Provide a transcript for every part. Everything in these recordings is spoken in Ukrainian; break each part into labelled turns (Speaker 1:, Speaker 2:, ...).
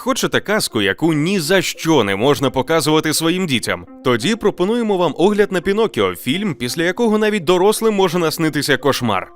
Speaker 1: Хочете казку, яку ні за що не можна показувати своїм дітям? Тоді пропонуємо вам огляд на Пінокіо, фільм, після якого навіть дорослим може наснитися кошмар.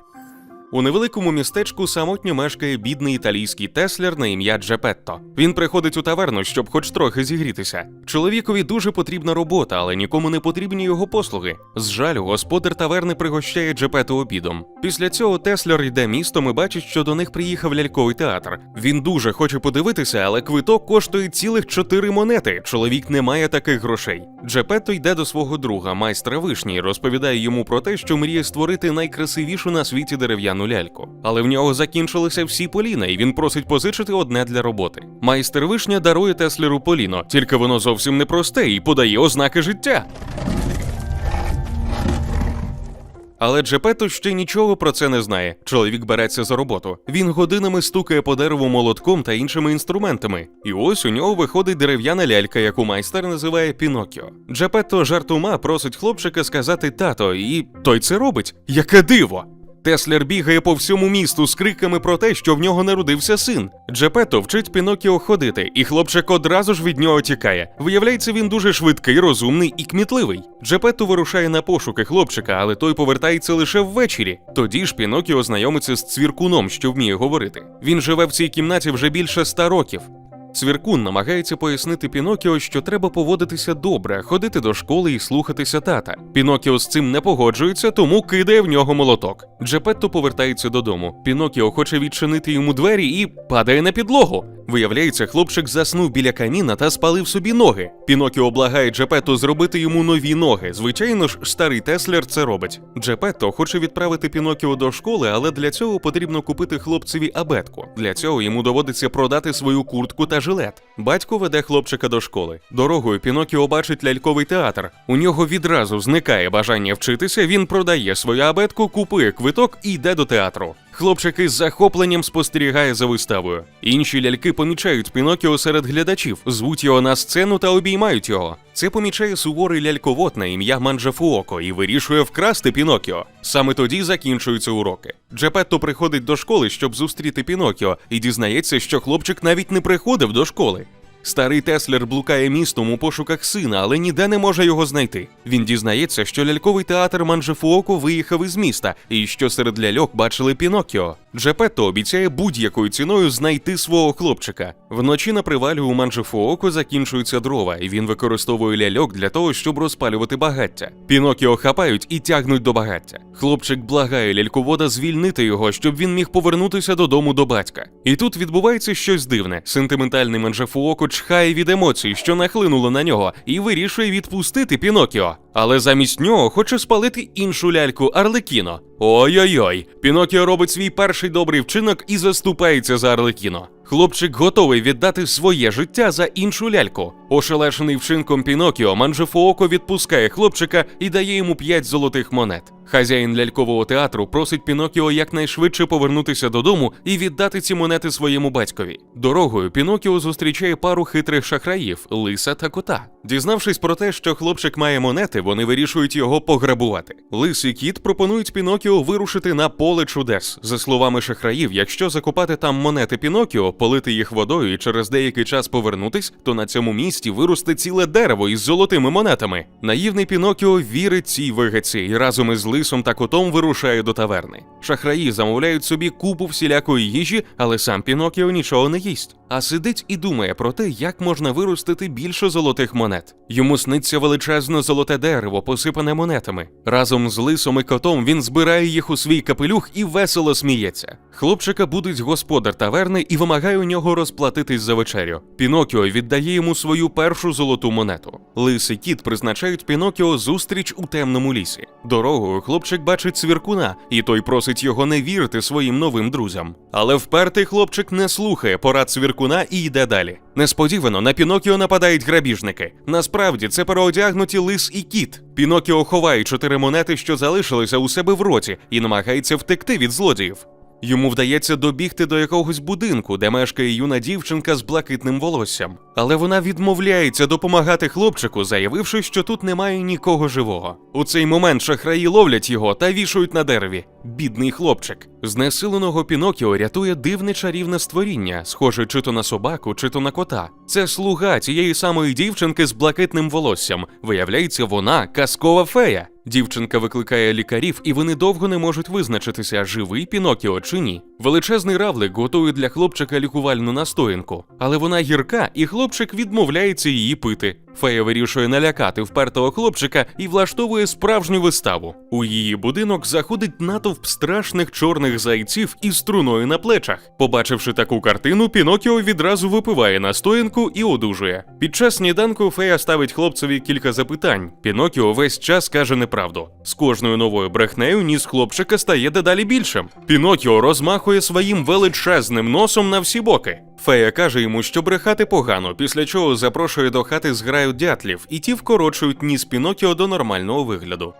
Speaker 1: У невеликому містечку самотньо мешкає бідний італійський теслер на ім'я Джепетто. Він приходить у таверну, щоб хоч трохи зігрітися. Чоловікові дуже потрібна робота, але нікому не потрібні його послуги. З жалю, господар таверни пригощає Джепетто обідом. Після цього Теслер йде містом і бачить, що до них приїхав ляльковий театр. Він дуже хоче подивитися, але квиток коштує цілих 4 монети. Чоловік не має таких грошей. Джепетто йде до свого друга, майстра вишні, розповідає йому про те, що мріє створити найкрасивішу на світі дерев'яну ляльку. Але в нього закінчилися всі поліна, і він просить позичити одне для роботи. Майстер вишня дарує Теслеру поліно, тільки воно зовсім не просте і подає ознаки життя. Але Джепетто ще нічого про це не знає. Чоловік береться за роботу. Він годинами стукає по дереву молотком та іншими інструментами. І ось у нього виходить дерев'яна лялька, яку майстер називає Пінокіо. Джепетто жартома просить хлопчика сказати тато, і той це робить. Яке диво! Теслер бігає по всьому місту з криками про те, що в нього народився син. Джепетто вчить Пінокіо ходити, і хлопчик одразу ж від нього тікає. Виявляється, він дуже швидкий, розумний і кмітливий. Джепетто вирушає на пошуки хлопчика, але той повертається лише ввечері. Тоді ж Пінокіо знайомиться з цвіркуном, що вміє говорити. Він живе в цій кімнаті вже більше ста років. Цвіркун намагається пояснити Пінокіо, що треба поводитися добре, ходити до школи і слухатися тата. Пінокіо з цим не погоджується, тому кидає в нього молоток. Джепетто повертається додому. Пінокіо хоче відчинити йому двері і падає на підлогу. Виявляється, хлопчик заснув біля каміна та спалив собі ноги. Пінокіо благає Джепетто зробити йому нові ноги. Звичайно ж, старий Теслер це робить. Джепетто хоче відправити Пінокіо до школи, але для цього потрібно купити хлопцеві абетку. Для цього йому доводиться продати свою куртку та жилет. Батько веде хлопчика до школи. Дорогою Пінокіо бачить ляльковий театр. У нього відразу зникає бажання вчитися. Він продає свою абетку, купує квиток і йде до театру. Хлопчик із захопленням спостерігає за виставою. Інші ляльки помічають Пінокіо серед глядачів, звуть його на сцену та обіймають його. Це помічає суворий ляльковод на ім'я Манджафуоко і вирішує вкрасти Пінокіо. Саме тоді закінчуються уроки. Джепетто приходить до школи, щоб зустріти Пінокіо, і дізнається, що хлопчик навіть не приходив до школи. Старий Теслер блукає містом у пошуках сина, але ніде не може його знайти. Він дізнається, що ляльковий театр Манджефуоко виїхав із міста, і що серед ляльок бачили Пінокіо. Джепетто обіцяє будь-якою ціною знайти свого хлопчика. Вночі на привалі у Манджефуоко закінчуються дрова, і він використовує ляльок для того, щоб розпалювати багаття. Пінокіо хапають і тягнуть до багаття. Хлопчик благає ляльковода звільнити його, щоб він міг повернутися додому до батька. І тут відбувається щось дивне. Сентиментальний Манджефуоко чхає від емоцій, що нахлинуло на нього, і вирішує відпустити Пінокіо. Але замість нього хоче спалити іншу ляльку Арлекіно. Ой-ой-ой, Пінокіо робить свій перший добрий вчинок і заступається за Арлекіно. Хлопчик готовий віддати своє життя за іншу ляльку. Ошелешений вчинком Пінокіо, Манджефуоко відпускає хлопчика і дає йому 5 золотих монет. Хазяїн лялькового театру просить Пінокіо якнайшвидше повернутися додому і віддати ці монети своєму батькові. Дорогою Пінокіо зустрічає пару хитрих шахраїв лиса та кота. Дізнавшись про те, що хлопчик має монети, вони вирішують його пограбувати. Лис і кіт пропонують Пінокіо вирушити на поле чудес. За словами шахраїв, якщо закопати там монети Пінокіо, полити їх водою і через деякий час повернутись, то на цьому місці виросте ціле дерево із золотими монетами. Наївний Пінокіо вірить цій вигадці і разом із лисом та котом вирушає до таверни. Шахраї замовляють собі купу всілякої їжі, але сам Пінокіо нічого не їсть. А сидить і думає про те, як можна виростити більше золотих монет. Йому сниться величезне золоте дерево, посипане монетами. Разом з лисом і котом він збирає їх у свій капелюх і весело сміється. Хлопчика будить господар таверни і вимагає у нього розплатитись за вечерю. Пінокіо віддає йому свою першу золоту монету. Лис і кіт призначають Пінокіо зустріч у темному лісі. Дорогою хлопчик бачить цвіркуна, і той просить його не вірити своїм новим друзям. Але впертий хлопчик не слухає порад цвіркуна і йде далі. Несподівано на Пінокіо нападають грабіжники. Насправді це переодягнуті лис і кіт. Пінокіо ховає чотири монети, що залишилися у себе в роті, і намагається втекти від злодіїв. Йому вдається добігти до якогось будинку, де мешкає юна дівчинка з блакитним волоссям. Але вона відмовляється допомагати хлопчику, заявивши, що тут немає нікого живого. У цей момент шахраї ловлять його та вішають на дереві. Бідний хлопчик. Знесиленого Пінокіо рятує дивне чарівне створіння, схоже чи то на собаку, чи то на кота. Це слуга цієї самої дівчинки з блакитним волоссям. Виявляється, вона казкова фея. Дівчинка викликає лікарів, і вони довго не можуть визначитися, живий Пінокіо чи ні. Величезний равлик готує для хлопчика лікувальну настоянку, але вона гірка, і хлопчик відмовляється її пити. Фея вирішує налякати впертого хлопчика і влаштовує справжню виставу. У її будинок заходить натовп страшних чорних зайців із струною на плечах. Побачивши таку картину, Пінокіо відразу випиває настоянку і одужує. Під час сніданку фея ставить хлопцеві кілька запитань. Пінокіо весь час каже неправду. З кожною новою брехнею ніс хлопчика стає дедалі більшим. Пінокіо розмахує своїм величезним носом на всі боки. Фея каже йому, що брехати погано, після чого запрошує до хати зграю дятлів, і ті вкорочують ніс Пінокіо до нормального вигляду.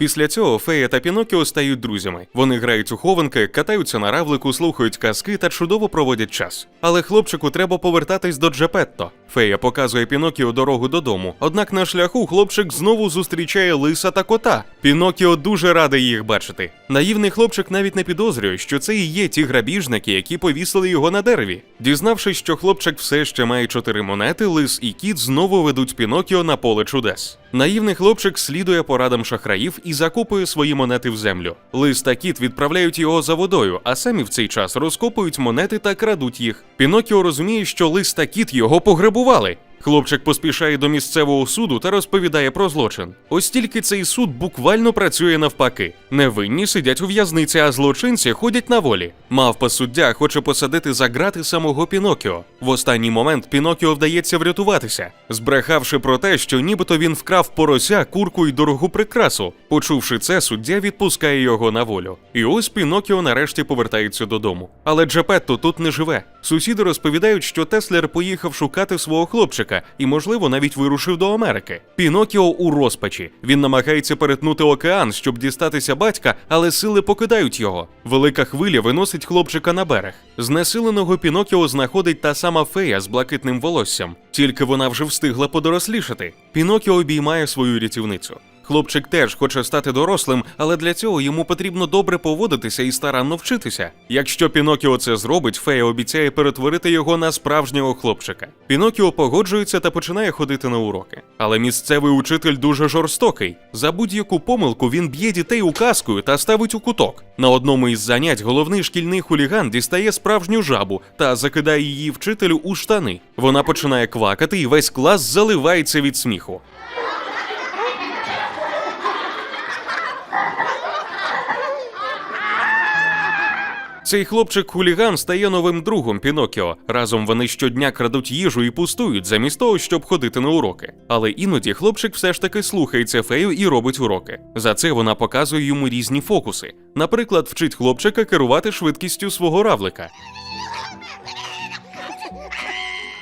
Speaker 1: Після цього Фея та Пінокіо стають друзями. Вони грають у хованки, катаються на равлику, слухають казки та чудово проводять час. Але хлопчику треба повертатись до Джепетто. Фея показує Пінокіо дорогу додому. Однак на шляху хлопчик знову зустрічає лиса та кота. Пінокіо дуже радий їх бачити. Наївний хлопчик навіть не підозрює, що це і є ті грабіжники, які повісили його на дереві. Дізнавшись, що хлопчик все ще має чотири монети, лис і кіт знову ведуть Пінокіо на поле чудес. Наївний хлопчик слідує порадам шахраїв і закопує свої монети в землю. Лис та кіт відправляють його за водою, а самі в цей час розкопують монети та крадуть їх. Пінокіо розуміє, що лис та кіт його пограбували. Хлопчик поспішає до місцевого суду та розповідає про злочин. Ось тільки цей суд буквально працює навпаки. Невинні сидять у в'язниці, а злочинці ходять на волі. Мавпа суддя хоче посадити за грати самого Пінокіо. В останній момент Пінокіо вдається врятуватися, збрехавши про те, що нібито він вкрав порося, курку й дорогу прикрасу. Почувши це, суддя відпускає його на волю. І ось Пінокіо нарешті повертається додому. Але Джепетто тут не живе. Сусіди розповідають, що Теслер поїхав шукати свого хлопчика і, можливо, навіть вирушив до Америки. Пінокіо у розпачі. Він намагається перетнути океан, щоб дістатися батька, але сили покидають його. Велика хвиля виносить хлопчика на берег. Знесиленого Пінокіо знаходить та сама фея з блакитним волоссям, тільки вона вже встигла подорослішати. Пінокіо обіймає свою рятівницю. Хлопчик теж хоче стати дорослим, але для цього йому потрібно добре поводитися і старанно вчитися. Якщо Пінокіо це зробить, фея обіцяє перетворити його на справжнього хлопчика. Пінокіо погоджується та починає ходити на уроки. Але місцевий учитель дуже жорстокий. За будь-яку помилку він б'є дітей указкою та ставить у куток. На одному із занять головний шкільний хуліган дістає справжню жабу та закидає її вчителю у штани. Вона починає квакати, і весь клас заливається від сміху. Цей хлопчик-хуліган стає новим другом Пінокіо. Разом вони щодня крадуть їжу і пустують, замість того, щоб ходити на уроки. Але іноді хлопчик все ж таки слухається фею і робить уроки. За це вона показує йому різні фокуси. Наприклад, вчить хлопчика керувати швидкістю свого равлика.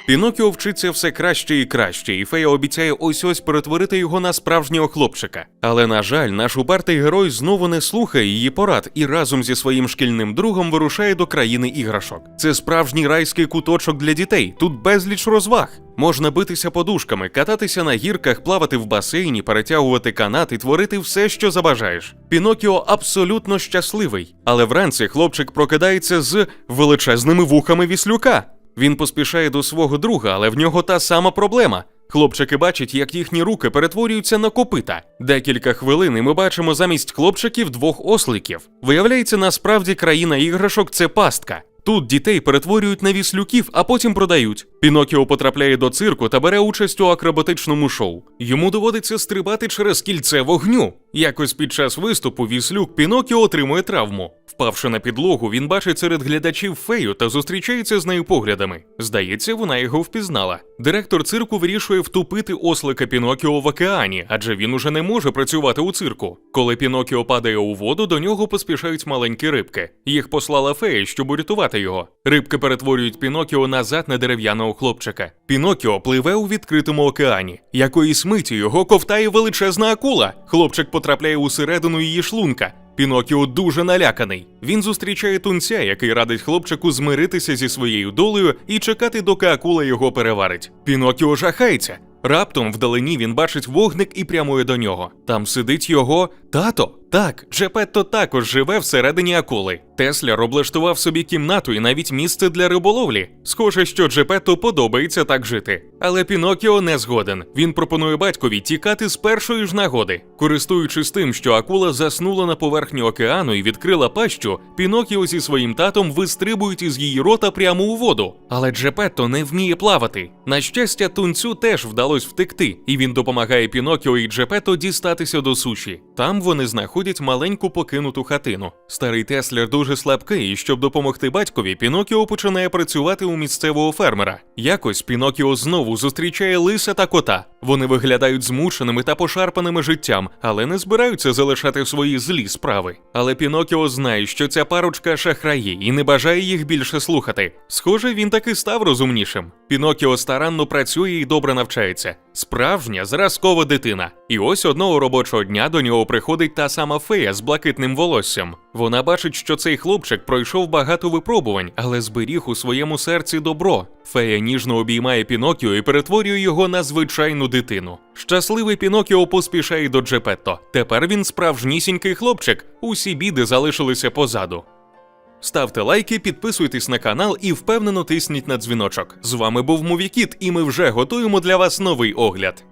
Speaker 1: Пінокіо вчиться все краще і краще, і фея обіцяє ось ось перетворити його на справжнього хлопчика. Але на жаль, наш упертий герой знову не слухає її порад і разом зі своїм шкільним другом вирушає до країни іграшок. Це справжній райський куточок для дітей. Тут безліч розваг. Можна битися подушками, кататися на гірках, плавати в басейні, перетягувати канат і творити все, що забажаєш. Пінокіо абсолютно щасливий, але вранці хлопчик прокидається з величезними вухами віслюка. Він поспішає до свого друга, але в нього та сама проблема. Хлопчики бачать, як їхні руки перетворюються на копита. Декілька хвилин і ми бачимо замість хлопчиків двох осликів. Виявляється, насправді країна іграшок це пастка. Тут дітей перетворюють на віслюків, а потім продають. Пінокіо потрапляє до цирку та бере участь у акробатичному шоу. Йому доводиться стрибати через кільце вогню. Якось під час виступу віслюк Пінокіо отримує травму. Впавши на підлогу, він бачить серед глядачів фею та зустрічається з нею поглядами. Здається, вона його впізнала. Директор цирку вирішує втупити ослика Пінокіо в океані, адже він уже не може працювати у цирку. Коли Пінокіо падає у воду, до нього поспішають маленькі рибки. Їх послала фея, щоб урятувати його. Рибки перетворюють Пінокіо назад на дерев'яного у хлопчика. Пінокіо пливе у відкритому океані. Якоїсь миті його ковтає величезна акула. Хлопчик потрапляє усередину її шлунка. Пінокіо дуже наляканий. Він зустрічає тунця, який радить хлопчику змиритися зі своєю долею і чекати, доки акула його переварить. Пінокіо жахається. Раптом вдалині він бачить вогник і прямує до нього. Там сидить його тато. Так, Джепетто також живе всередині акули. Тесляр облаштував собі кімнату і навіть місце для риболовлі. Схоже, що Джепетто подобається так жити. Але Пінокіо не згоден. Він пропонує батькові тікати з першої ж нагоди. Користуючись тим, що акула заснула на поверхні океану і відкрила пащу, Пінокіо зі своїм татом вистрибують із її рота прямо у воду. Але Джепетто не вміє плавати. На щастя, тунцю теж вдалося втекти, і він допомагає Пінокіо і Джепетто дістатися до суші. Там вони знаходять маленьку покинуту хатину. Старий Теслер дуже слабкий, і щоб допомогти батькові, Пінокіо починає працювати у місцевого фермера. Якось Пінокіо знову зустрічає лиса та кота. Вони виглядають змученими та пошарпаними життям, але не збираються залишати свої злі справи. Але Пінокіо знає, що ця парочка шахраї і не бажає їх більше слухати. Схоже, він таки став розумнішим. Пінокіо старанно працює і добре навчається. Справжня зразкова дитина. І ось одного робочого дня до нього приходить та сама фея з блакитним волоссям. Вона бачить, що цей хлопчик пройшов багато випробувань, але зберіг у своєму серці добро. Фея ніжно обіймає Пінокіо і перетворює його на звичайну дитину. Щасливий Пінокіо поспішає до Джепетто. Тепер він справжнісінький хлопчик. Усі біди залишилися позаду. Ставте лайки, підписуйтесь на канал і впевнено тисніть на дзвіночок. З вами був Мувікіт, і ми вже готуємо для вас новий огляд.